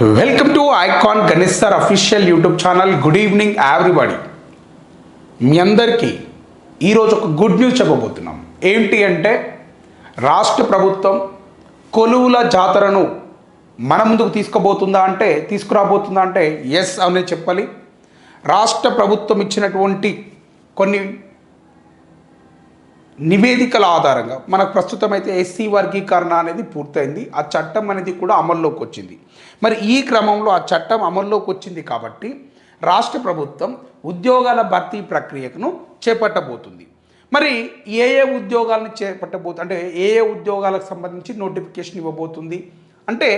Welcome to Icon Ganesh sir official YouTube channel good evening everybody మీ అందరికీ ఈరోజు ఒక good news చెప్పబోతున్నాం. ఏంటి అంటే రాష్ట్ర ప్రభుత్వం కొలువుల జాతరను మన ముందుకు తీసుకుపోతుందా అంటే తీసుకురాబోతుందా అంటే ఎస్ అనే చెప్పాలి. రాష్ట్ర ప్రభుత్వం ఇచ్చినటువంటి కొన్ని నివేదికల ఆధారంగా మనకు ప్రస్తుతం అయితే ఎస్సీ వర్గీకరణ అనేది పూర్తయింది. ఆ చట్టం అనేది కూడా అమల్లోకి వచ్చింది. మరి ఈ క్రమంలో ఆ చట్టం అమల్లోకి వచ్చింది కాబట్టి రాష్ట్ర ప్రభుత్వం ఉద్యోగాల భర్తీ ప్రక్రియను చేపట్టబోతుంది. మరి ఏ ఏ ఉద్యోగాలను చేపట్టబోతుంది అంటే ఏ ఏ ఉద్యోగాలకు సంబంధించి నోటిఫికేషన్ ఇవ్వబోతుంది? అంటే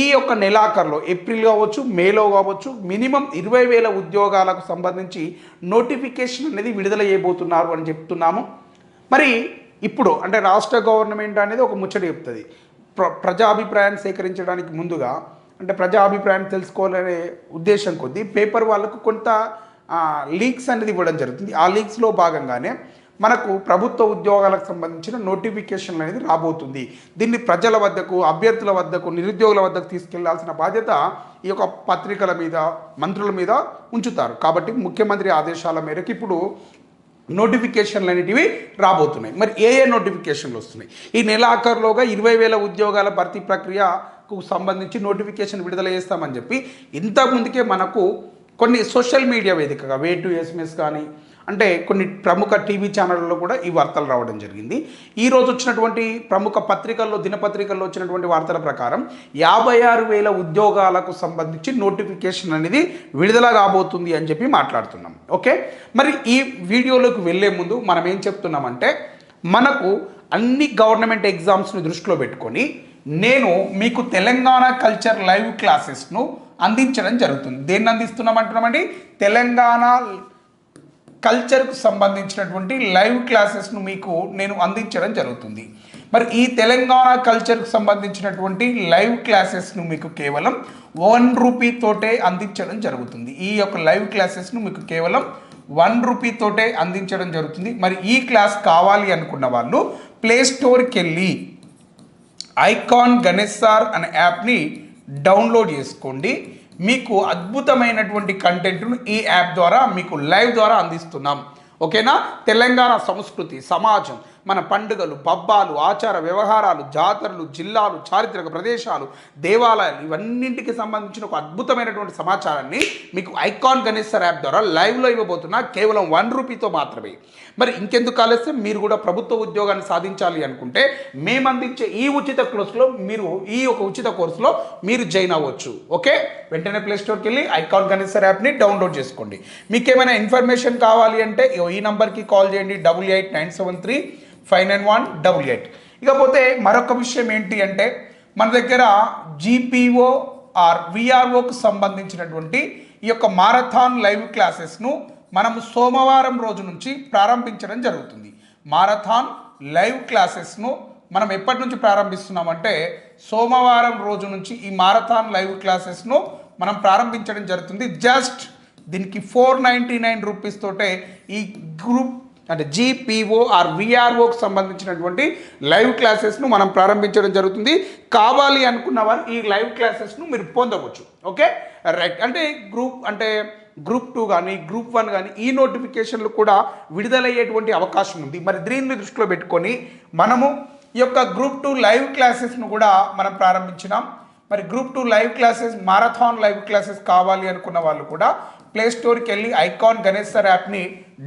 ఈ యొక్క నెలాఖరులో ఏప్రిల్ కావచ్చు మేలో కావచ్చు మినిమం ఇరవై వేల ఉద్యోగాలకు సంబంధించి నోటిఫికేషన్ అనేది విడుదల చేయబోతున్నారు అని చెప్తున్నాము. మరి ఇప్పుడు అంటే రాష్ట్ర గవర్నమెంట్ అనేది ఒక ముచ్చట చెప్తుంది. ప్ర ప్రజాభిప్రాయాన్ని సేకరించడానికి ముందుగా అంటే ప్రజాభిప్రాయాన్ని తెలుసుకోవాలనే ఉద్దేశం కొద్దీ పేపర్ వాళ్ళకు కొంత లీక్స్ అనేది ఇవ్వడం జరుగుతుంది. ఆ లీక్స్లో భాగంగానే మనకు ప్రభుత్వ ఉద్యోగాలకు సంబంధించిన నోటిఫికేషన్ అనేది రాబోతుంది. దీన్ని ప్రజల వద్దకు అభ్యర్థుల వద్దకు నిరుద్యోగుల వద్దకు తీసుకెళ్ళాల్సిన బాధ్యత ఈ యొక్క పత్రికల మీద మంత్రుల మీద ఉంచుతారు. కాబట్టి ముఖ్యమంత్రి ఆదేశాల మేరకు ఇప్పుడు నోటిఫికేషన్లు అనేటివి రాబోతున్నాయి. మరి ఏ ఏ నోటిఫికేషన్లు వస్తున్నాయి? ఈ నెల ఆఖరులోగా ఇరవై వేల ఉద్యోగాల భర్తీ ప్రక్రియకు సంబంధించి నోటిఫికేషన్ విడుదల చేస్తామని చెప్పి ఇంతకుముందుకే మనకు కొన్ని సోషల్ మీడియా వేదికగా వే టు ఎస్ఎంఎస్ కానీ అంటే కొన్ని ప్రముఖ టీవీ ఛానళ్ళలో కూడా ఈ వార్తలు రావడం జరిగింది. ఈ రోజు వచ్చినటువంటి ప్రముఖ పత్రికల్లో దినపత్రికల్లో వచ్చినటువంటి వార్తల ప్రకారం యాభై ఆరు వేల ఉద్యోగాలకు సంబంధించి నోటిఫికేషన్ అనేది విడుదల కాబోతుంది అని చెప్పి మాట్లాడుతున్నాం. ఓకే? మరి ఈ వీడియోలోకి వెళ్ళే ముందు మనం ఏం చెప్తున్నామంటే మనకు అన్ని గవర్నమెంట్ ఎగ్జామ్స్ని దృష్టిలో పెట్టుకొని నేను మీకు తెలంగాణ కల్చర్ లైవ్ క్లాసెస్ను అందించడం జరుగుతుంది. దేన్ని అందిస్తున్నాం అంటున్నామండి తెలంగాణ కల్చర్కు సంబంధించినటువంటి లైవ్ క్లాసెస్ను మీకు నేను అందించడం జరుగుతుంది. మరి ఈ తెలంగాణ కల్చర్కు సంబంధించినటువంటి లైవ్ క్లాసెస్ను మీకు కేవలం వన్ రూపీతోటే అందించడం జరుగుతుంది. ఈ యొక్క లైవ్ క్లాసెస్ను మీకు కేవలం వన్ రూపీతోటే అందించడం జరుగుతుంది. మరి ఈ క్లాస్ కావాలి అనుకున్న వాళ్ళు ప్లేస్టోర్కి వెళ్ళి ఐకాన్ గణేష్ సార్ అనే యాప్ని డౌన్లోడ్ చేసుకోండి. మీకు అద్భుతమైనటువంటి కంటెంట్ను ఈ యాప్ ద్వారా మీకు లైవ్ ద్వారా అందిస్తున్నాం. ఓకేనా తెలంగాణ సంస్కృతి సమాజం. మన పండుగలు పబ్బాలు ఆచార వ్యవహారాలు జాతరలు జిల్లాలు చారిత్రక ప్రదేశాలు దేవాలయాలు ఇవన్నింటికి సంబంధించిన ఒక అద్భుతమైనటువంటి సమాచారాన్ని మీకు ఐకాన్ గణేష్ యాప్ ద్వారా లైవ్లో ఇవ్వబోతున్నా. కేవలం వన్ రూపీతో మాత్రమే. మరి ఇంకెందుకు ఆలస్యం? మీరు కూడా ప్రభుత్వ ఉద్యోగాన్ని సాధించాలి అనుకుంటే మేము అందించే ఈ ఉచిత కోర్సులో మీరు ఈ ఒక ఉచిత కోర్సులో మీరు జాయిన్ అవ్వచ్చు. ఓకే? వెంటనే ప్లేస్టోర్కి వెళ్ళి ఐకాన్ గణేష్ యాప్ని డౌన్లోడ్ చేసుకోండి. మీకేమైనా ఇన్ఫర్మేషన్ కావాలి అంటే ఈ నంబర్కి కాల్ చేయండి. Double eight nine seven three five nine one double eight. ఇకపోతే మరొక విషయం ఏంటి అంటే మన దగ్గర జీపీఓ ఆర్ విఆర్ఓకు సంబంధించినటువంటి ఈ యొక్క మారథాన్ లైవ్ క్లాసెస్ను మనము సోమవారం రోజు నుంచి ప్రారంభించడం జరుగుతుంది. మారథాన్ లైవ్ క్లాసెస్ను మనం ఎప్పటి నుంచి ప్రారంభిస్తున్నామంటే సోమవారం రోజు నుంచి ఈ మారథాన్ లైవ్ క్లాసెస్ను మనం ప్రారంభించడం జరుగుతుంది. జస్ట్ దీనికి ఫోర్ నైంటీ నైన్ రూపీస్ తోటే ఈ గ్రూప్ అంటే జీపీఓ ఆర్ విఆర్ఓకి సంబంధించినటువంటి లైవ్ క్లాసెస్ను మనం ప్రారంభించడం జరుగుతుంది. కావాలి అనుకున్న వారు ఈ లైవ్ క్లాసెస్ను మీరు పొందవచ్చు. ఓకే రైట్ అంటే గ్రూప్ అంటే గ్రూప్ టూ కానీ గ్రూప్ వన్ కానీ ఈ నోటిఫికేషన్లు కూడా విడుదలయ్యేటువంటి అవకాశం ఉంది. మరి దీన్ని దృష్టిలో పెట్టుకొని మనము ఈ యొక్క గ్రూప్ టూ లైవ్ క్లాసెస్ను కూడా మనం ప్రారంభించినాం. మరి group two live classes marathon live classes కావాలి అనుకున్న వాళ్ళు కూడా ప్లే స్టోర్కి వెళ్ళి ఐకాన్ గణేష్ సార్ యాప్ని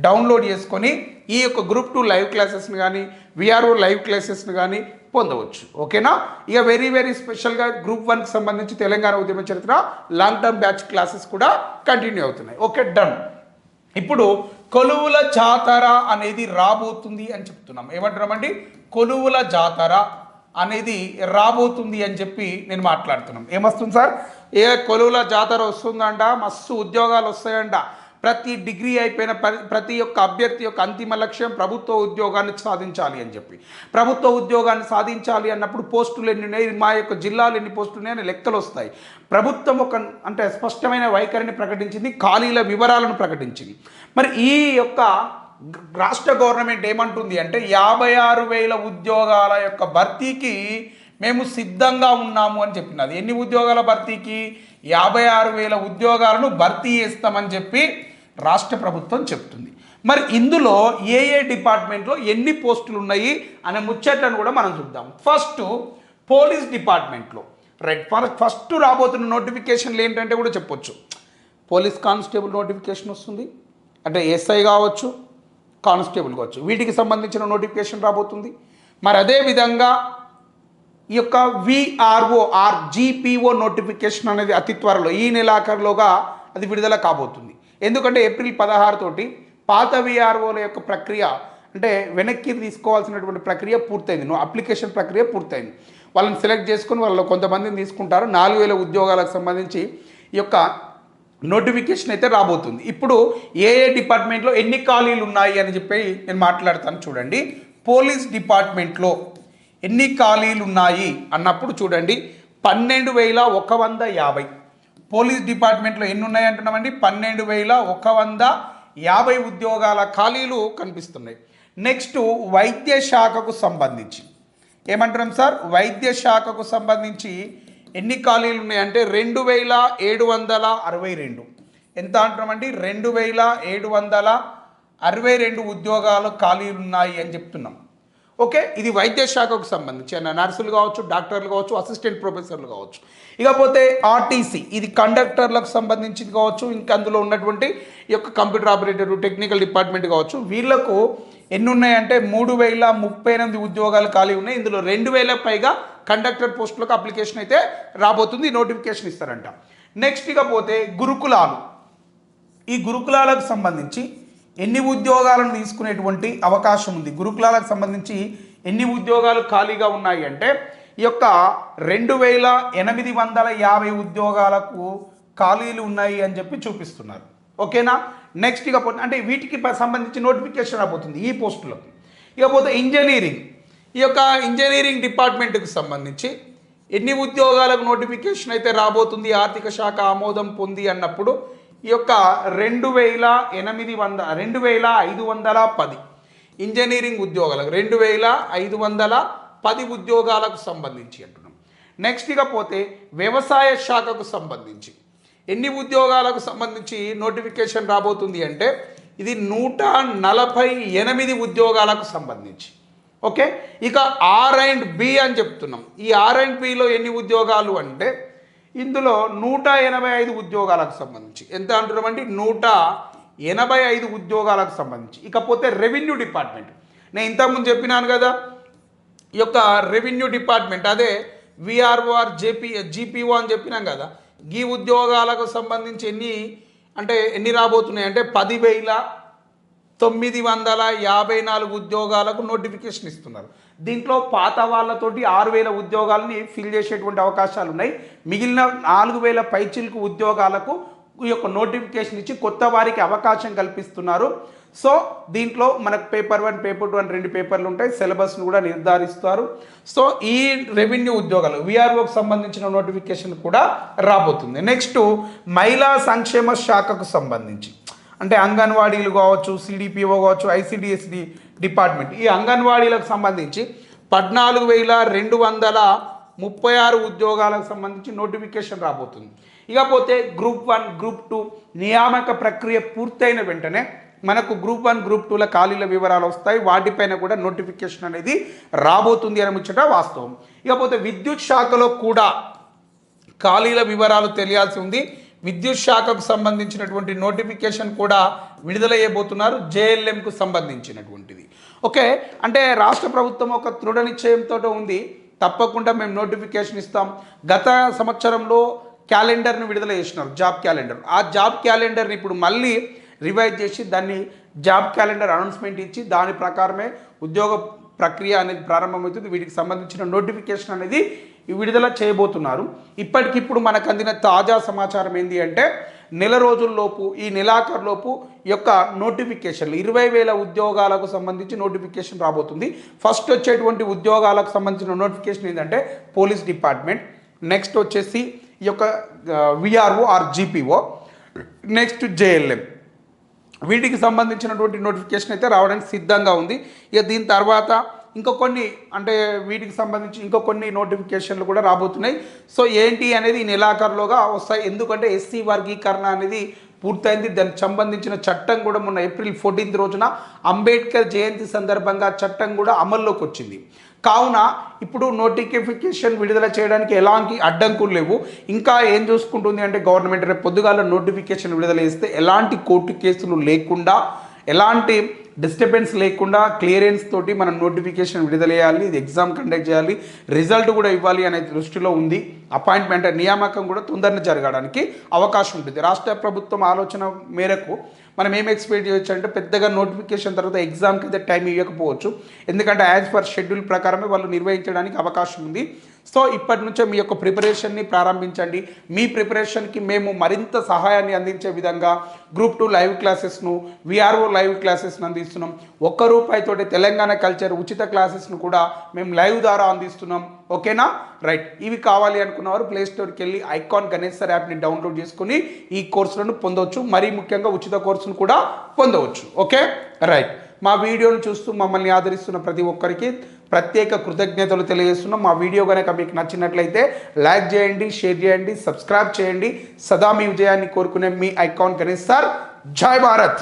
డౌన్లోడ్ చేసుకొని ఈ యొక్క గ్రూప్ టూ లైవ్ క్లాసెస్ని కానీ విఆర్ఓ లైవ్ క్లాసెస్ని కానీ పొందవచ్చు. ఓకేనా ఇక వెరీ వెరీ స్పెషల్గా గ్రూప్ వన్కి సంబంధించి తెలంగాణ ఉద్యమ చరిత్ర లాంగ్ టర్మ్ బ్యాచ్ క్లాసెస్ కూడా కంటిన్యూ అవుతున్నాయి. ఓకే డన్ ఇప్పుడు కొలువుల జాతర అనేది రాబోతుంది అని చెప్తున్నాం. ఏమంటున్నామండి? కొలువుల జాతర అనేది రాబోతుంది అని చెప్పి నేను మాట్లాడుతున్నాం. ఏమొస్తుంది సార్? ఏ కొలువుల జాతర వస్తుందంట? మస్తు ఉద్యోగాలు వస్తాయంట. ప్రతి డిగ్రీ అయిపోయిన ప్రతి ఒక్క అభ్యర్థి యొక్క అంతిమ లక్ష్యం ప్రభుత్వ ఉద్యోగాన్ని సాధించాలి అని చెప్పి. ప్రభుత్వ ఉద్యోగాన్ని సాధించాలి అన్నప్పుడు పోస్టులు ఎన్ని ఉన్నాయి? మా యొక్క జిల్లాలు ఎన్ని పోస్టులు ఉన్నాయని లెక్కలు వస్తాయి. ప్రభుత్వం ఒక అంటే స్పష్టమైన వైఖరిని ప్రకటించింది ఖాళీల వివరాలను ప్రకటించింది. మరి ఈ యొక్క రాష్ట్ర గవర్నమెంట్ ఏమంటుంది అంటే యాభై ఆరు వేల ఉద్యోగాల యొక్క భర్తీకి మేము సిద్ధంగా ఉన్నాము అని చెప్పినది. ఎన్ని ఉద్యోగాల భర్తీకి? యాభై ఆరు వేల ఉద్యోగాలను భర్తీ చేస్తామని చెప్పి రాష్ట్ర ప్రభుత్వం చెప్తుంది. మరి ఇందులో ఏ ఏ డిపార్ట్మెంట్లో ఎన్ని పోస్టులు ఉన్నాయి అనే ముచ్చట్లను కూడా మనం చూద్దాం. ఫస్ట్ పోలీస్ డిపార్ట్మెంట్లో. రెడ్ ఫస్ట్ ఫస్ట్ రాబోతున్న నోటిఫికేషన్లు ఏంటంటే కూడా చెప్పొచ్చు. పోలీస్ కానిస్టేబుల్ నోటిఫికేషన్ వస్తుంది. అంటే ఎస్ఐ కావచ్చు కానిస్టేబుల్ కావచ్చు. వీటికి సంబంధించిన నోటిఫికేషన్ రాబోతుంది. మరి అదే విధంగా ఈ యొక్క విఆర్ఓ ఆర్ నోటిఫికేషన్ అనేది అతి త్వరలో ఈ నెలాఖరులోగా అది విడుదల కాబోతుంది. ఎందుకంటే ఏప్రిల్ పదహారు తోటి పాత విఆర్ఓల యొక్క ప్రక్రియ అంటే వెనక్కి తీసుకోవాల్సినటువంటి ప్రక్రియ పూర్తయింది. నువ్వు అప్లికేషన్ ప్రక్రియ పూర్తయింది. వాళ్ళని సెలెక్ట్ చేసుకొని వాళ్ళు కొంతమందిని తీసుకుంటారు. నాలుగు వేల ఉద్యోగాలకు సంబంధించి ఈ యొక్క నోటిఫికేషన్ అయితే రాబోతుంది. ఇప్పుడు ఏ ఏ డిపార్ట్మెంట్లో ఎన్ని ఖాళీలు ఉన్నాయి అని చెప్పి నేను మాట్లాడతాను చూడండి. పోలీస్ డిపార్ట్మెంట్లో ఎన్ని ఖాళీలు ఉన్నాయి అన్నప్పుడు చూడండి పన్నెండు వేల ఒక వంద యాభై. పోలీస్ డిపార్ట్మెంట్లో ఎన్ని ఉన్నాయి అంటున్నామండి? పన్నెండు వేల ఒక వంద యాభై ఉద్యోగాల ఖాళీలు కనిపిస్తున్నాయి. నెక్స్ట్ వైద్య శాఖకు సంబంధించి. ఏమంటున్నాం సార్? వైద్య శాఖకు సంబంధించి ఎన్ని ఖాళీలు ఉన్నాయంటే రెండు వేల ఏడు వందల అరవై రెండు. ఎంత అంటున్నామండి? రెండు వేల ఏడు వందల అరవై రెండు ఉద్యోగాలు ఖాళీలు ఉన్నాయి అని చెప్తున్నాం. ఓకే? ఇది వైద్య శాఖకు సంబంధించి. నర్సులు కావచ్చు డాక్టర్లు కావచ్చు అసిస్టెంట్ ప్రొఫెసర్లు కావచ్చు. ఇకపోతే ఆర్టీసీ ఇది కండక్టర్లకు సంబంధించింది కావచ్చు ఇంకా అందులో ఉన్నటువంటి ఈ యొక్క కంప్యూటర్ ఆపరేటర్ టెక్నికల్ డిపార్ట్మెంట్ కావచ్చు. వీళ్ళకు ఎన్ని ఉన్నాయంటే మూడు వేల ముప్పై ఎనిమిది ఉద్యోగాలు ఖాళీ ఉన్నాయి. ఇందులో రెండు వేల పైగా కండక్టర్ పోస్టులకు అప్లికేషన్ అయితే రాబోతుంది నోటిఫికేషన్ ఇస్తారంట. నెక్స్ట్ ఇకపోతే గురుకులాలు. ఈ గురుకులాలకు సంబంధించి ఎన్ని ఉద్యోగాలను తీసుకునేటువంటి అవకాశం ఉంది? గురుకులాలకు సంబంధించి ఎన్ని ఉద్యోగాలు ఖాళీగా ఉన్నాయి అంటే ఈ యొక్క రెండు వేల ఎనిమిది వందల యాభై ఉద్యోగాలకు ఖాళీలు ఉన్నాయి అని చెప్పి చూపిస్తున్నారు. ఓకేనా? నెక్స్ట్ ఇకపోతే అంటే వీటికి సంబంధించి నోటిఫికేషన్ రాబోతుంది ఈ పోస్టులకు ఇకపోతే ఇంజనీరింగ్ ఈ యొక్క ఇంజనీరింగ్ డిపార్ట్మెంట్కి సంబంధించి ఎన్ని ఉద్యోగాలకు నోటిఫికేషన్ అయితే రాబోతుంది? ఆర్థిక శాఖ ఆమోదం పొంది అన్నప్పుడు ఈ యొక్క రెండు వేల ఎనిమిది వంద రెండు వేల ఐదు వందల పది ఇంజనీరింగ్ ఉద్యోగాలకు రెండు వేల ఐదు వందల పది ఉద్యోగాలకు సంబంధించి అంటున్నాం. నెక్స్ట్ ఇకపోతే వ్యవసాయ శాఖకు సంబంధించి. ఎన్ని ఉద్యోగాలకు సంబంధించి నోటిఫికేషన్ రాబోతుంది అంటే ఇది నూట నలభై ఎనిమిది ఉద్యోగాలకు సంబంధించి. ఓకే ఇక ఆర్ అండ్ బి అని చెప్తున్నాం. ఈ ఆర్ అండ్ బిలో ఎన్ని ఉద్యోగాలు అంటే ఇందులో నూట ఎనభై ఐదు ఉద్యోగాలకు సంబంధించి. ఎంత అంటున్నామండి నూట ఎనభై ఐదు ఉద్యోగాలకు సంబంధించి. ఇకపోతే రెవెన్యూ డిపార్ట్మెంట్. నేను ఇంతకుముందు చెప్పినాను కదా ఈ యొక్క రెవెన్యూ డిపార్ట్మెంట్ అదే విఆర్ఓఆర్ జేపీ జీపీఓ అని చెప్పినాం కదా ఈ ఉద్యోగాలకు సంబంధించి ఎన్ని అంటే ఎన్ని రాబోతున్నాయి అంటే పదివేల తొమ్మిది వందల యాభై నాలుగు ఉద్యోగాలకు నోటిఫికేషన్ ఇస్తున్నారు. దీంట్లో పాత వాళ్ళతోటి ఆరు వేల ఉద్యోగాలని ఫిల్ చేసేటువంటి అవకాశాలు ఉన్నాయి మిగిలిన నాలుగు వేల పైచిలకు ఉద్యోగాలకు ఈ యొక్క నోటిఫికేషన్ ఇచ్చి కొత్త వారికి అవకాశం కల్పిస్తున్నారు. సో దీంట్లో మనకు పేపర్ వన్ పేపర్ టూ అని రెండు పేపర్లు ఉంటాయి. సిలబస్ను కూడా నిర్ధారిస్తారు. సో ఈ రెవెన్యూ ఉద్యోగాలు విఆర్ఓకి సంబంధించిన నోటిఫికేషన్ కూడా రాబోతుంది. నెక్స్ట్ మహిళా సంక్షేమ శాఖకు సంబంధించి. అంటే అంగన్వాడీలు కావచ్చు సిడిపిఓ కావచ్చు ఐసిడిఎస్డి డిపార్ట్మెంట్. ఈ అంగన్వాడీలకు సంబంధించి పద్నాలుగు వేల రెండు వందల ముప్పై ఆరు ఉద్యోగాలకు సంబంధించి నోటిఫికేషన్ రాబోతుంది. ఇకపోతే గ్రూప్ వన్ గ్రూప్ టూ నియామక ప్రక్రియ పూర్తయిన వెంటనే మనకు గ్రూప్ వన్ గ్రూప్ టూల ఖాళీల వివరాలు వస్తాయి. వాటిపైన కూడా నోటిఫికేషన్ అనేది రాబోతుంది అని ముచ్చట వాస్తవం. ఇకపోతే విద్యుత్ శాఖలో కూడా ఖాళీల వివరాలు తెలియాల్సి ఉంది. విద్యుత్ శాఖకు సంబంధించినటువంటి నోటిఫికేషన్ కూడా విడుదలయ్యబోతున్నారు జేఎల్ఎంకు సంబంధించినటువంటిది. ఓకే అంటే రాష్ట్ర ప్రభుత్వం ఒక దృఢ నిశ్చయంతో ఉంది తప్పకుండా మేము నోటిఫికేషన్ ఇస్తాం. గత సంవత్సరంలో క్యాలెండర్ని విడుదల చేసినారు జాబ్ క్యాలెండర్. ఆ జాబ్ క్యాలెండర్ని ఇప్పుడు మళ్ళీ రివైజ్ చేసి దాన్ని జాబ్ క్యాలెండర్ అనౌన్స్మెంట్ ఇచ్చి దాని ప్రకారమే ఉద్యోగ ప్రక్రియ అనేది ప్రారంభమవుతుంది. వీటికి సంబంధించిన నోటిఫికేషన్ అనేది విడుదల చేయబోతున్నారు. ఇప్పటికిప్పుడు మనకు అందిన తాజా సమాచారం ఏంటి అంటే నెల రోజుల్లోపు ఈ నెలాఖరులోపు యొక్క నోటిఫికేషన్లు ఇరవై వేల ఉద్యోగాలకు సంబంధించి నోటిఫికేషన్ రాబోతుంది. ఫస్ట్ వచ్చేటువంటి ఉద్యోగాలకు సంబంధించిన నోటిఫికేషన్ ఏంటంటే పోలీస్ డిపార్ట్మెంట్. నెక్స్ట్ వచ్చేసి ఈ యొక్క VRO or GPO. Next JLM. వీటికి సంబంధించినటువంటి నోటిఫికేషన్ అయితే రావడానికి సిద్ధంగా ఉంది. ఇక దీని తర్వాత ఇంకా కొన్ని అంటే వీటికి సంబంధించి ఇంకో కొన్ని నోటిఫికేషన్లు కూడా రాబోతున్నాయి. సో ఏంటి అనేది ఈ నెలాఖరులోగా వస్తాయి. ఎందుకంటే ఎస్సీ వర్గీకరణ అనేది పూర్తయింది. దానికి సంబంధించిన చట్టం కూడా మొన్న ఏప్రిల్ ఫోర్టీన్త్ రోజున అంబేద్కర్ జయంతి సందర్భంగా చట్టం కూడా అమల్లోకి వచ్చింది. కావున ఇప్పుడు నోటిఫికేషన్ విడుదల చేయడానికి ఎలాంటి అడ్డంకులు లేవు. ఇంకా ఏం చూసుకుంటుంది అంటే గవర్నమెంట్ రేపు పొద్దుగాల నోటిఫికేషన్ విడుదల చేస్తే ఎలాంటి కోర్టు కేసులు లేకుండా ఎలాంటి డిస్టర్బెన్స్ లేకుండా క్లియరెన్స్ తోటి మనం నోటిఫికేషన్ విడుదల చేయాలి ఇది ఎగ్జామ్ కండక్ట్ చేయాలి రిజల్ట్ కూడా ఇవ్వాలి అనే దృష్టిలో ఉంది. అపాయింట్మెంట్ నియామకం కూడా తొందరగా జరగడానికి అవకాశం ఉంటుంది. రాష్ట్ర ప్రభుత్వం ఆలోచన మేరకు మనం ఏం ఎక్స్పెక్ట్ చేయొచ్చు అంటే పెద్దగా నోటిఫికేషన్ తర్వాత ఎగ్జామ్కి అయితే టైం ఇవ్వకపోవచ్చు. ఎందుకంటే యాజ్ పర్ షెడ్యూల్ ప్రకారమే వాళ్ళు నిర్వహించడానికి అవకాశం ఉంది. సో ఇప్పటి నుంచే మీ యొక్క ప్రిపరేషన్ని ప్రారంభించండి. మీ ప్రిపరేషన్కి మేము మరింత సహాయాన్ని అందించే విధంగా గ్రూప్ టూ లైవ్ క్లాసెస్ను విఆర్ఓ లైవ్ క్లాసెస్ను అందిస్తున్నాం. ఒక్క రూపాయితోటి తెలంగాణ కల్చర్ ఉచిత క్లాసెస్ను కూడా మేము లైవ్ ద్వారా అందిస్తున్నాం. ఓకేనా? రైట్. ఇవి కావాలి అనుకున్నవారు ప్లే స్టోర్కి వెళ్ళి ఐకాన్ గణేశ్వర్ యాప్ని డౌన్లోడ్ చేసుకుని ఈ కోర్సులను పొందవచ్చు మరీ ముఖ్యంగా ఉచిత కోర్సును కూడా పొందవచ్చు ఓకే? రైట్. మా వీడియోను చూస్తూ మమ్మల్ని ఆదరిస్తున్న ప్రతి ఒక్కరికి ప్రత్యేక కృతజ్ఞతలు తెలియజేస్తున్నాం. మా వీడియో కనుక మీకు నచ్చినట్లయితే లైక్ చేయండి షేర్ చేయండి సబ్స్క్రైబ్ చేయండి. సదా మీ విజయాన్ని కోరుకునే మీ ఐకాన్ గణేష్ సార్. జై భారత్!